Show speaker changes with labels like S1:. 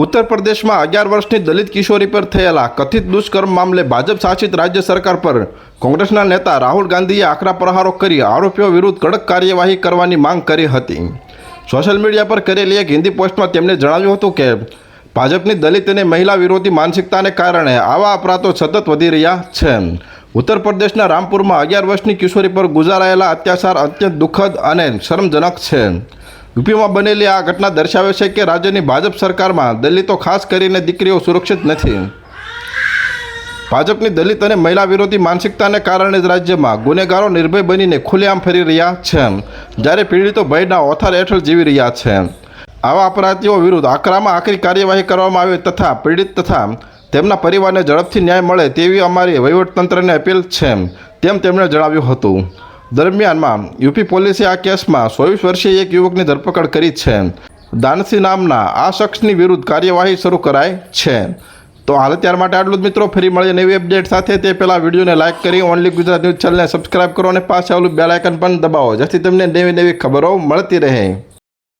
S1: ઉત્તર પ્રદેશમાં અગિયાર વર્ષની દલિત કિશોરી પર થયેલા કથિત દુષ્કર્મ મામલે ભાજપ શાસિત રાજ્ય સરકાર પર કોંગ્રેસના નેતા રાહુલ ગાંધીએ આકરા પ્રહારો કરી આરોપીઓ વિરુદ્ધ કડક કાર્યવાહી કરવાની માંગ કરી હતી. સોશિયલ મીડિયા પર કરેલી એક હિન્દી પોસ્ટમાં તેમણે જણાવ્યું હતું કે, ભાજપની દલિત અને મહિલા વિરોધી માનસિકતાને કારણે આવા અપરાધો સતત વધી રહ્યા છે. ઉત્તર પ્રદેશના રામપુરમાં અગિયાર વર્ષની કિશોરી પર ગુજારાયેલા અત્યાચાર અત્યંત દુઃખદ અને શરમજનક છે. યુપીમાં બનેલી આ ઘટના દર્શાવે છે કે રાજ્યની ભાજપ સરકારમાં દલિતો ખાસ કરીને દીકરીઓ સુરક્ષિત નથી. ભાજપની દલિત અને મહિલા વિરોધી માનસિકતાને કારણે જ રાજ્યમાં ગુનેગારો નિર્ભય બનીને ખુલ્લેઆમ ફરી રહ્યા છે. જ્યારે પીડિતો ભયના ઓથાર હેઠળ જીવી રહ્યા છે. આવા અપરાધીઓ વિરુદ્ધ આકરામાં આકરી કાર્યવાહી કરવામાં આવે તથા પીડિત તથા તેમના પરિવારને ઝડપથી ન્યાય મળે તેવી અમારી વહીવટતંત્રને અપીલ છે, તેમ તેમણે જણાવ્યું હતું. દરમિયાનમાં યુપી પોલીસે આ કેસમાં ચોવીસ વર્ષીય એક યુવકની ધરપકડ કરી છે. દાનસી નામના આ શખ્સની વિરુદ્ધ કાર્યવાહી શરૂ કરાઈ છે. તો હાલ ત્યાર માટે આટલું જ મિત્રો, ફરી મળીએ નવી અપડેટ સાથે. તે પહેલાં વિડીયોને લાઇક કરી ઓનલી ગુજરાત ન્યૂઝ ચેનલને સબસ્ક્રાઇબ કરો અને પાસે આવેલું બેલાઇકન પણ દબાવો, જેથી તમને નવી નવી ખબરો મળતી રહે.